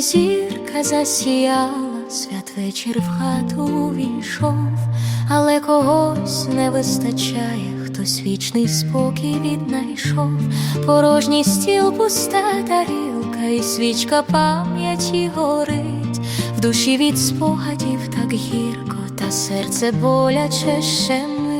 зірка засіяла, святвечір в хату увійшов, але когось не вистачає, хтось вічний спокій віднайшов, порожній стіл, пуста тарілка, і свічка пам'яті горить, в душі від спогадів так гірко, та серце боляче щемить.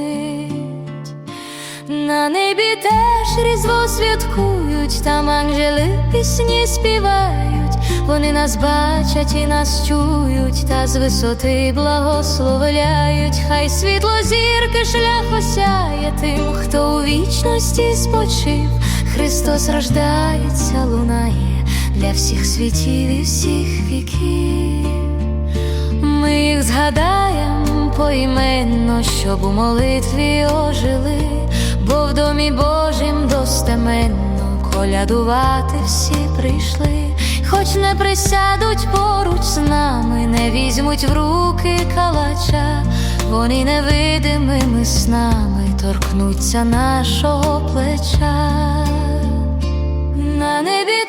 На небі теж різдво святкують, там ангели пісні співають, вони нас бачать і нас чують, та з висоти благословляють, хай світло зірки шлях осяє тим, хто у вічності спочив, Христос рождається, лунає для всіх світів і всіх віків. Ми їх згадаєм поіменно, щоб у молитві ожили, бо в домі Божім достеменно колядувати всі прийшли, хоч не присядуть поруч з нами, не візьмуть в руки калача, вони невидимими снами торкнуться нашого плеча. На небі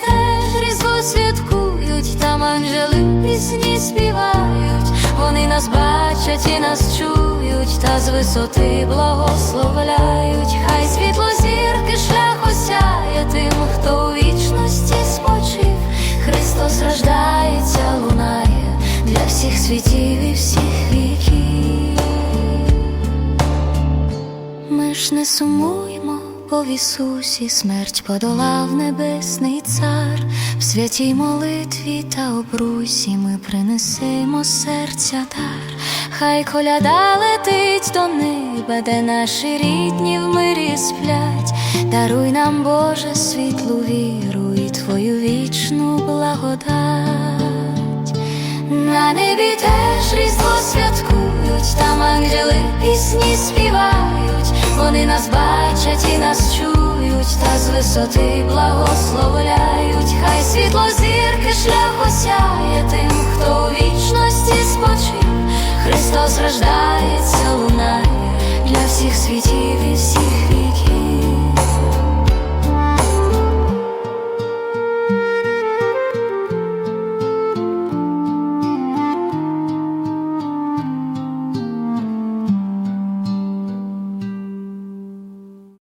нас бачать і нас чують, та з висоти благословляють, хай світло зірки шлях осяє тим, хто у вічності спочив, Христос рождається, лунає для всіх світів і всіх віків. Ми ж не сумуємо, бо в Ісусі смерть подолав небесний цар, в святій молитві та обрусі ми принесемо серця дар, хай коляда летить до неба, де наші рідні в мирі сплять, даруй нам, Боже, світлу віру і Твою вічну благодать. На небі теж різдво святкують, там ангели пісні співають, вони нас бачать і нас чують, та з висоти благословляють, хай світло зірки шлях осяє тим,